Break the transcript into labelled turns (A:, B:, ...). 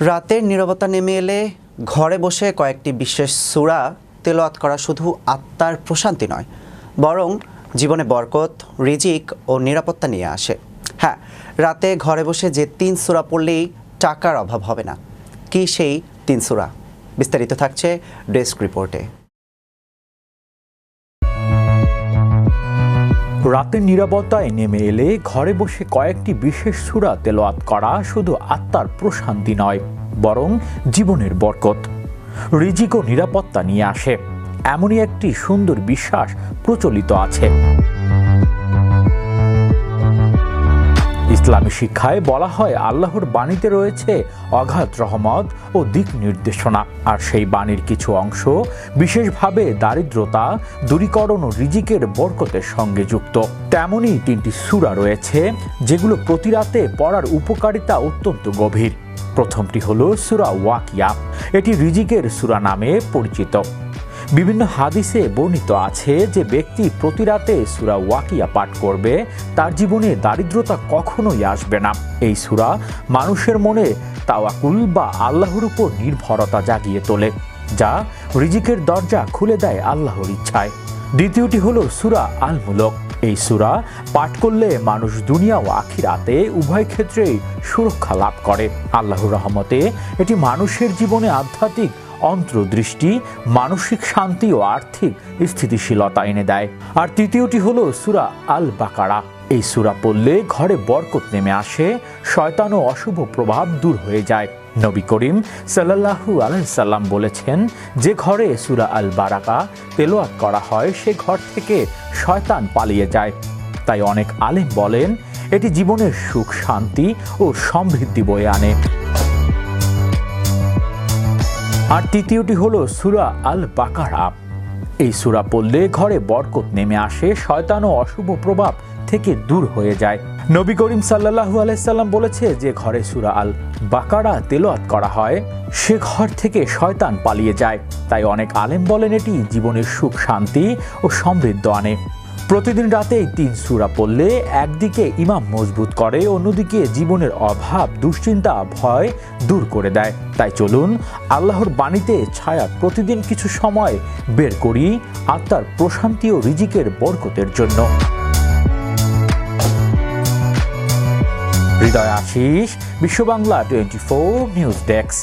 A: রাতের নিরবতা নেমে এলে ঘরে বসে কয়েকটি বিশেষ সুরা তেলোয়াত করা শুধু আত্মার প্রশান্তি নয়, বরং জীবনে বরকত, রিজিক ও নিরাপত্তা নিয়ে আসে। হ্যাঁ রাতে ঘরে বসে যে তিন সুরা পড়লেই টাকার অভাব হবে না। কি সেই তিন সুরা? বিস্তারিত থাকছে ডেস্ক রিপোর্টে।
B: রাতের নিরাপত্তায় নেমে এলে ঘরে বসে কয়েকটি বিশেষ সুরা তেলোয়াত করা শুধু আত্মার প্রশান্তি নয়, বরং জীবনের বরকত। রিজিক ও নিরাপত্তা নিয়ে আসে। এমনই একটি সুন্দর বিশ্বাস প্রচলিত আছে। ইসলামী শিক্ষায় বলা হয় আল্লাহর বাণীতে রয়েছে অগাধ রহমত ও দিক নির্দেশনা। আর সেই বাণীর কিছু অংশ বিশেষভাবে দারিদ্রতা, দূরীকরণ ও রিজিকের বরকতের সঙ্গে যুক্ত। তেমনই তিনটি সূরা রয়েছে, যেগুলো প্রতি রাতে পড়ার উপকারিতা অত্যন্ত গভীর। প্রথমটি হলো সূরা ওয়াকিয়া। এটি রিজিকের সূরা নামে পরিচিত। বিভিন্ন হাদিসে বর্ণিত আছে যে ব্যক্তি প্রতি রাতে সুরা ওয়াকিয়া পাঠ করবে, তার জীবনে দারিদ্রতা কখনোই আসবে না। এই সুরা মানুষের মনে তাওয়াকুল বা আল্লাহর উপর নির্ভরতা জাগিয়ে তোলে, যা রিজিকের দরজা খুলে দেয় আল্লাহর ইচ্ছায়। দ্বিতীয়টি হলো সুরা আল মুলক এই সুরা পাঠ করলে মানুষ দুনিয়া ও আখিরাতে উভয় ক্ষেত্রেই সুরক্ষা লাভ করে। আল্লাহর রহমতে এটি মানুষের জীবনে আধ্যাত্মিক অন্তর্দৃষ্টি, মানসিক শান্তি ও আর্থিক স্থিতিশীলতা এনে দেয়। আর তৃতীয়টি হল সুরা আল বাকারা এই সুরা পড়লে ঘরে বরকত নেমে আসে, শয়তান ও অশুভ প্রভাব দূর হয়ে যায়। নবী করিম সাল্লাহু আলাইসাল্লাম বলেছেন, যে ঘরে সুরা আল বারাকা তেলোয়াত করা হয়, সে ঘর থেকে শয়তান পালিয়ে যায়। তাই অনেক আলেম বলেন, এটি জীবনের সুখ, শান্তি ও সমৃদ্ধি বয়ে আনে। আর তৃতীয়টি হলো সুরা আল বাকারা এই সুরা পড়লে ঘরে বরকত নেমে আসে, শয়তান ও অশুভ প্রভাব থেকে দূর হয়ে যায়। নবী করিম সাল্লাহু আলাইসাল্লাম বলেছে যে ঘরে সুরা আল বাকারা তেলোয়াত করা হয়, সে ঘর থেকে শয়তান পালিয়ে যায়। তাই অনেক আলেম বলেন এটি জীবনের সুখ, শান্তি ও সমৃদ্ধ আনে। প্রতিদিন রাতে এই তিন সুরা পড়লে একদিকে ইমাম মজবুত করে, অন্যদিকে জীবনের অভাব, দুশ্চিন্তা, ভয় দূর করে দেয়। তাই চলুন আল্লাহর বাণীতে ছায়া প্রতিদিন কিছু সময় বের করি আত্মার প্রশান্তি ও রিজিকের বরকতের জন্য। Hridoy Ashish, Bishwa Bangla twenty four news desk.